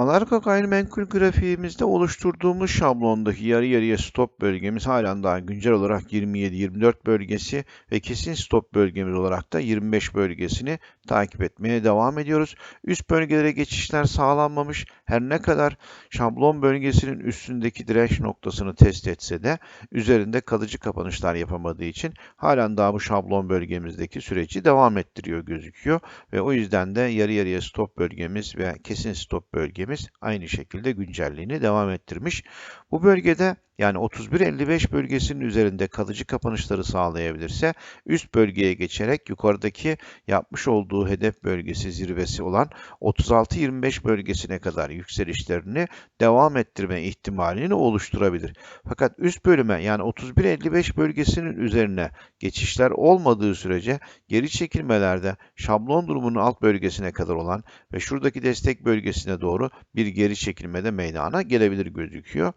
Alarka gayrimenkul grafiğimizde oluşturduğumuz şablondaki yarı yarıya stop bölgemiz halen daha güncel olarak 27-24 bölgesi ve kesin stop bölgemiz olarak da 25 bölgesini takip etmeye devam ediyoruz. Üst bölgelere geçişler sağlanmamış. Her ne kadar şablon bölgesinin üstündeki direnç noktasını test etse de üzerinde kalıcı kapanışlar yapamadığı için halen daha bu şablon bölgemizdeki süreci devam ettiriyor gözüküyor ve o yüzden de yarı yarıya stop bölgemiz ve kesin stop bölgemiz aynı şekilde güncelliğini devam ettirmiş. Bu bölgede yani 31.55 bölgesinin üzerinde kalıcı kapanışları sağlayabilirse üst bölgeye geçerek yukarıdaki yapmış olduğu hedef bölgesi zirvesi olan 36.25 bölgesine kadar yükselişlerini devam ettirme ihtimalini oluşturabilir. Fakat üst bölüme yani 31.55 bölgesinin üzerine geçişler olmadığı sürece geri çekilmelerde şablon durumunun alt bölgesine kadar olan ve şuradaki destek bölgesine doğru bir geri çekilmede meydana gelebilir gözüküyor.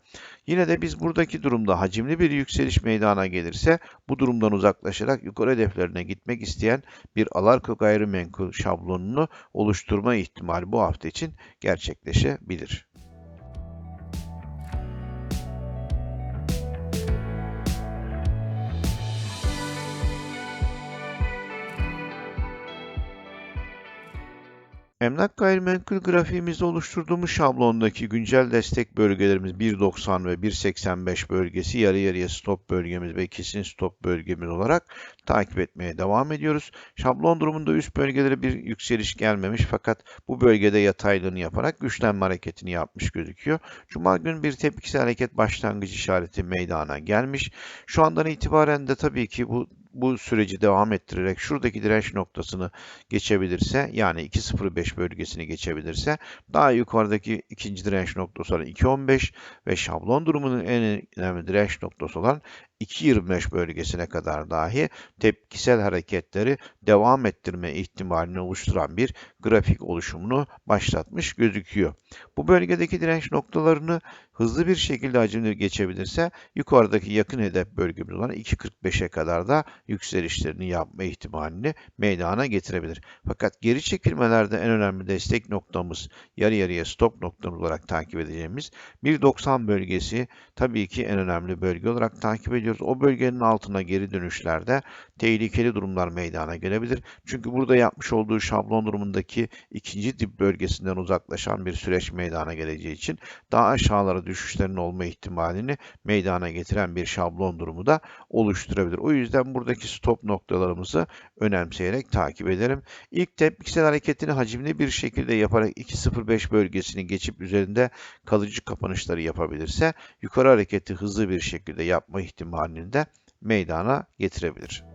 Yine de biz buradaki durumda hacimli bir yükseliş meydana gelirse bu durumdan uzaklaşarak yukarı hedeflerine gitmek isteyen bir Alarko gayrimenkul şablonunu oluşturma ihtimali bu hafta için gerçekleşebilir. Emlak gayrimenkul grafiğimizde oluşturduğumuz şablondaki güncel destek bölgelerimiz 1.90 ve 1.85 bölgesi yarı yarıya stop bölgemiz ve kesin stop bölgemiz olarak takip etmeye devam ediyoruz. Şablon durumunda üst bölgelere bir yükseliş gelmemiş fakat bu bölgede yataylığını yaparak güçlenme hareketini yapmış gözüküyor. Cuma günü bir tepkisel hareket başlangıcı işareti meydana gelmiş. Şu andan itibaren de tabii ki bu bu süreci devam ettirerek şuradaki direnç noktasını geçebilirse yani 2.05 bölgesini geçebilirse daha yukarıdaki ikinci direnç noktası olan 2.15 ve şablon durumunun en önemli direnç noktası olan 2.25 bölgesine kadar dahi tepkisel hareketleri devam ettirme ihtimalini oluşturan bir grafik oluşumunu başlatmış gözüküyor. Bu bölgedeki direnç noktalarını hızlı bir şekilde hacimli geçebilirse yukarıdaki yakın hedef bölgemiz olan 2.45'e kadar da yükselişlerini yapma ihtimalini meydana getirebilir. Fakat geri çekilmelerde en önemli destek noktamız yarı yarıya stop noktamız olarak takip edeceğimiz 1.90 bölgesi tabii ki en önemli bölge olarak takip ediyoruz. O bölgenin altına geri dönüşlerde tehlikeli durumlar meydana gelebilir. Çünkü burada yapmış olduğu şablon durumundaki ikinci dip bölgesinden uzaklaşan bir süreç meydana geleceği için daha aşağılara düşüşlerin olma ihtimalini meydana getiren bir şablon durumu da oluşturabilir. O yüzden buradaki stop noktalarımızı önemseyerek takip ederim. İlk tepkisel hareketini hacimli bir şekilde yaparak 2.05 bölgesini geçip üzerinde kalıcı kapanışları yapabilirse yukarı hareketi hızlı bir şekilde yapma ihtimalini de meydana getirebilir.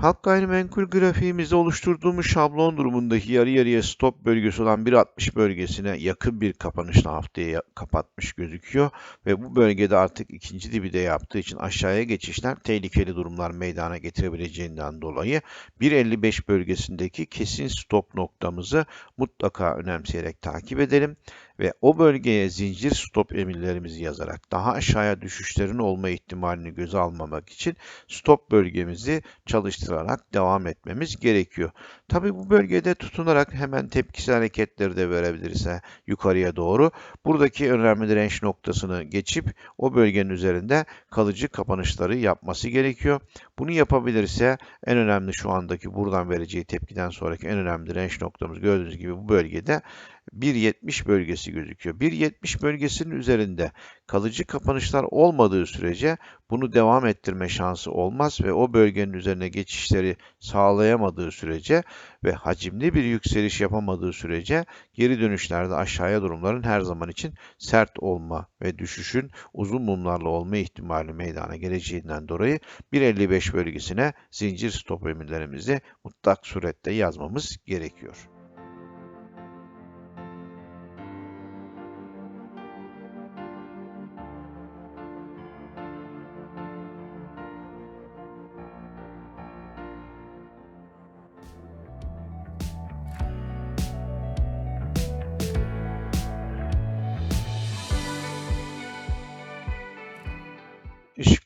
Halk gayrimenkul grafiğimizde oluşturduğumuz şablon durumundaki yarı yarıya stop bölgesi olan 1.60 bölgesine yakın bir kapanışla haftayı kapatmış gözüküyor. Ve bu bölgede artık ikinci dibi de yaptığı için aşağıya geçişler tehlikeli durumlar meydana getirebileceğinden dolayı 1.55 bölgesindeki kesin stop noktamızı mutlaka önemseyerek takip edelim ve o bölgeye zincir stop emirlerimizi yazarak daha aşağıya düşüşlerin olma ihtimalini göze almamak için stop bölgemizi çalıştırarak devam etmemiz gerekiyor. Tabi bu bölgede tutunarak hemen tepkisel hareketleri de verebilirse yukarıya doğru buradaki önemli direnç noktasını geçip o bölgenin üzerinde kalıcı kapanışları yapması gerekiyor. Bunu yapabilirse en önemli şu andaki buradan vereceği tepkiden sonraki en önemli direnç noktamız gördüğünüz gibi bu bölgede 1.70 bölgesi gözüküyor. 1.70 bölgesinin üzerinde kalıcı kapanışlar olmadığı sürece bunu devam ettirme şansı olmaz ve o bölgenin üzerine geçişleri sağlayamadığı sürece ve hacimli bir yükseliş yapamadığı sürece geri dönüşlerde aşağıya durumların her zaman için sert olma ve düşüşün uzun mumlarla olma ihtimali meydana geleceğinden dolayı 1.55 bölgesine zincir stop emirlerimizi mutlak surette yazmamız gerekiyor.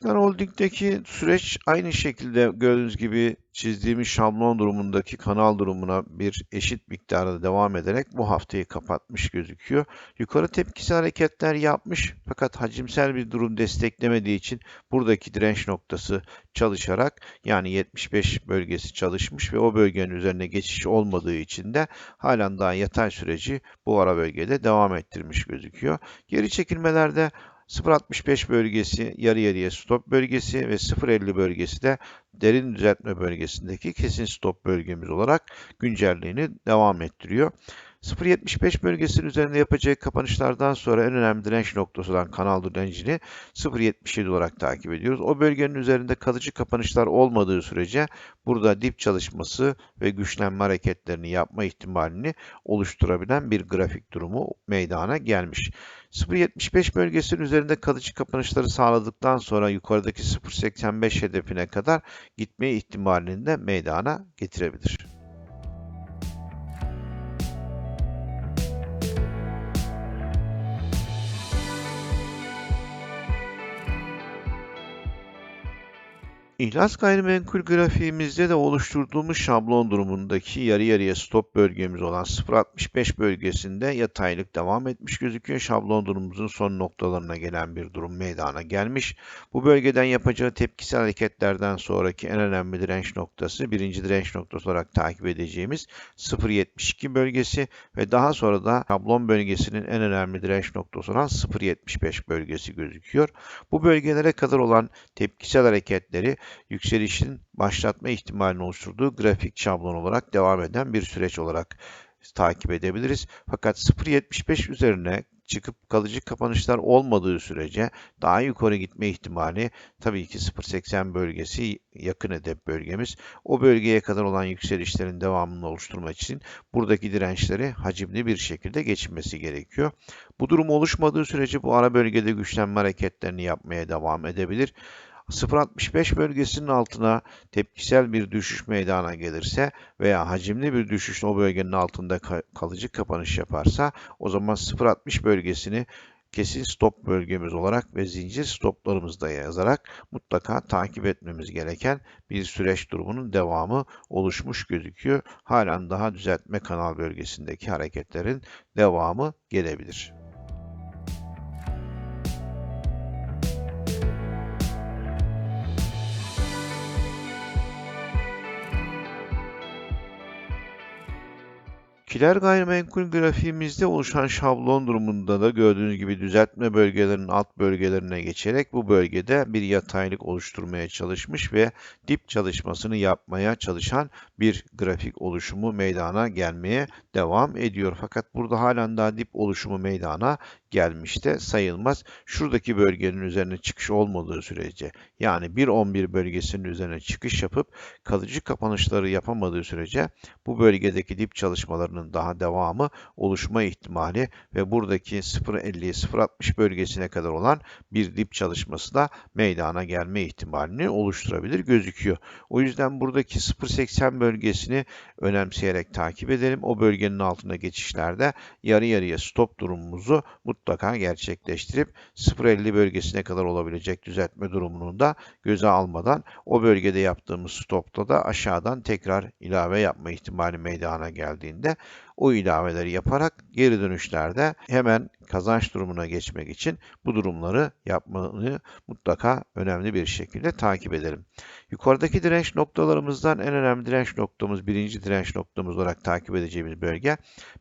Tekrar Holding'deki süreç aynı şekilde gördüğünüz gibi çizdiğimiz şablon durumundaki kanal durumuna bir eşit miktarda devam ederek bu haftayı kapatmış gözüküyor. Yukarı tepkisel hareketler yapmış fakat hacimsel bir durum desteklemediği için buradaki direnç noktası çalışarak yani 75 bölgesi çalışmış ve o bölgenin üzerine geçiş olmadığı için de halen daha yatay süreci bu ara bölgede devam ettirmiş gözüküyor. Geri çekilmelerde 0.65 bölgesi yarı yarıya stop bölgesi ve 0.50 bölgesi de derin düzeltme bölgesindeki kesin stop bölgemiz olarak güncelliğini devam ettiriyor. 0.75 bölgesinin üzerinde yapacağı kapanışlardan sonra en önemli direnç noktası olan kanal direncini 0.77 olarak takip ediyoruz. O bölgenin üzerinde kalıcı kapanışlar olmadığı sürece burada dip çalışması ve güçlenme hareketlerini yapma ihtimalini oluşturabilen bir grafik durumu meydana gelmiş. 0.75 bölgesinin üzerinde kalıcı kapanışları sağladıktan sonra yukarıdaki 0.85 hedefine kadar gitme ihtimalini de meydana getirebilir. İhlas gayrimenkul grafiğimizde de oluşturduğumuz şablon durumundaki yarı yarıya stop bölgemiz olan 0.65 bölgesinde yataylık devam etmiş gözüküyor. Şablon durumumuzun son noktalarına gelen bir durum meydana gelmiş. Bu bölgeden yapacağı tepkisel hareketlerden sonraki en önemli direnç noktası, birinci direnç noktası olarak takip edeceğimiz 0.72 bölgesi ve daha sonra da şablon bölgesinin en önemli direnç noktası olan 0.75 bölgesi gözüküyor. Bu bölgelere kadar olan tepkisel hareketleri yükselişin başlatma ihtimalini oluşturduğu grafik şablon olarak devam eden bir süreç olarak takip edebiliriz. Fakat 0.75 üzerine çıkıp kalıcı kapanışlar olmadığı sürece daha yukarı gitme ihtimali tabii ki 0.80 bölgesi yakın hedef bölgemiz. O bölgeye kadar olan yükselişlerin devamını oluşturmak için buradaki dirençleri hacimli bir şekilde geçilmesi gerekiyor. Bu durum oluşmadığı sürece bu ara bölgede güçlenme hareketlerini yapmaya devam edebilir. 0.65 bölgesinin altına tepkisel bir düşüş meydana gelirse veya hacimli bir düşüş o bölgenin altında kalıcı kapanış yaparsa o zaman 0.60 bölgesini kesin stop bölgemiz olarak ve zincir stoplarımızda yazarak mutlaka takip etmemiz gereken bir süreç durumunun devamı oluşmuş gözüküyor. Halen daha düzeltme kanal bölgesindeki hareketlerin devamı gelebilir. Kiler gayrimenkul grafiğimizde oluşan şablon durumunda da gördüğünüz gibi düzeltme bölgelerinin alt bölgelerine geçerek bu bölgede bir yataylık oluşturmaya çalışmış ve dip çalışmasını yapmaya çalışan bir grafik oluşumu meydana gelmeye devam ediyor. Fakat burada halen daha dip oluşumu meydana gelmiş de sayılmaz. Şuradaki bölgenin üzerine çıkış olmadığı sürece yani 1.11 bölgesinin üzerine çıkış yapıp kalıcı kapanışları yapamadığı sürece bu bölgedeki dip çalışmalarının daha devamı oluşma ihtimali ve buradaki 0.50'ye 0.60 bölgesine kadar olan bir dip çalışması da meydana gelme ihtimalini oluşturabilir gözüküyor. O yüzden buradaki 0.80 bölgesini önemseyerek takip edelim. O bölgenin altına geçişlerde yarı yarıya stop durumumuzu mutlaka gerçekleştirip 0.50 bölgesine kadar olabilecek düzeltme durumunu da göze almadan o bölgede yaptığımız stopta da aşağıdan tekrar ilave yapma ihtimali meydana geldiğinde o ilaveleri yaparak geri dönüşlerde hemen kazanç durumuna geçmek için bu durumları yapmayı mutlaka önemli bir şekilde takip edelim. Yukarıdaki direnç noktalarımızdan en önemli direnç noktamız, birinci direnç noktamız olarak takip edeceğimiz bölge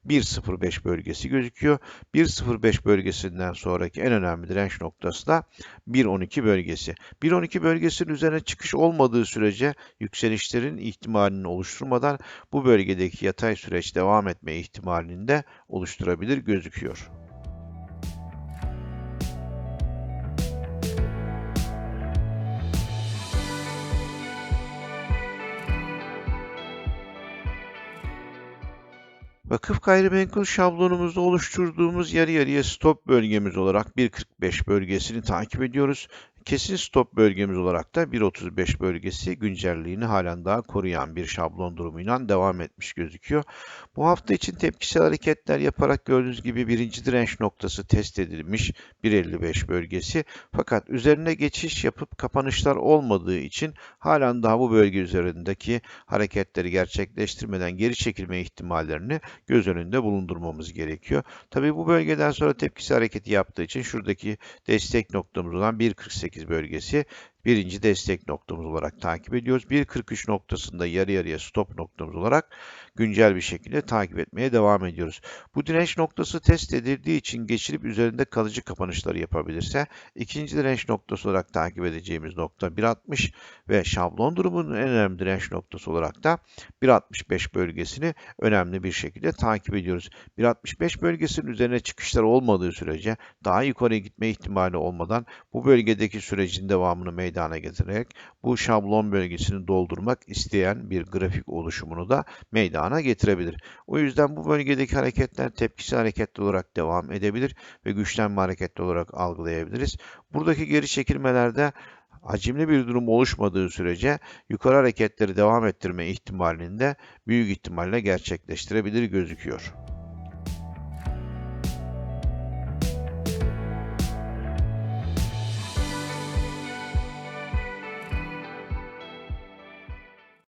1.05 bölgesi gözüküyor. 1.05 bölgesinden sonraki en önemli direnç noktası da 1.12 bölgesi. 1.12 bölgesinin üzerine çıkış olmadığı sürece yükselişlerin ihtimalini oluşturmadan bu bölgedeki yatay süreç devam etme ihtimalini de oluşturabilir gözüküyor. Vakıf gayrimenkul şablonumuzda oluşturduğumuz yarı yarıya stop bölgemiz olarak 1.45 bölgesini takip ediyoruz. Kesin stop bölgemiz olarak da 1.35 bölgesi güncelliğini halen daha koruyan bir şablon durumuyla devam etmiş gözüküyor. Bu hafta için tepkisel hareketler yaparak gördüğünüz gibi birinci direnç noktası test edilmiş 1.55 bölgesi. Fakat üzerine geçiş yapıp kapanışlar olmadığı için halen daha bu bölge üzerindeki hareketleri gerçekleştirmeden geri çekilme ihtimallerini göz önünde bulundurmamız gerekiyor. Tabii bu bölgeden sonra tepkisi hareketi yaptığı için şuradaki destek noktamız olan 1.48 bölgesi birinci destek noktamız olarak takip ediyoruz. 1.43 noktasında yarı yarıya stop noktamız olarak güncel bir şekilde takip etmeye devam ediyoruz. Bu direnç noktası test edildiği için geçirip üzerinde kalıcı kapanışları yapabilirse ikinci direnç noktası olarak takip edeceğimiz nokta 1.60 ve şablon durumunun en önemli direnç noktası olarak da 1.65 bölgesini önemli bir şekilde takip ediyoruz. 1.65 bölgesinin üzerine çıkışlar olmadığı sürece daha yukarıya gitme ihtimali olmadan bu bölgedeki sürecin devamını meydana getirerek bu şablon bölgesini doldurmak isteyen bir grafik oluşumunu da meydana getirebilir. O yüzden bu bölgedeki hareketler tepkisi hareketli olarak devam edebilir ve güçlenme hareketli olarak algılayabiliriz. Buradaki geri çekilmelerde hacimli bir durum oluşmadığı sürece yukarı hareketleri devam ettirme ihtimalini de büyük ihtimalle gerçekleştirebilir gözüküyor.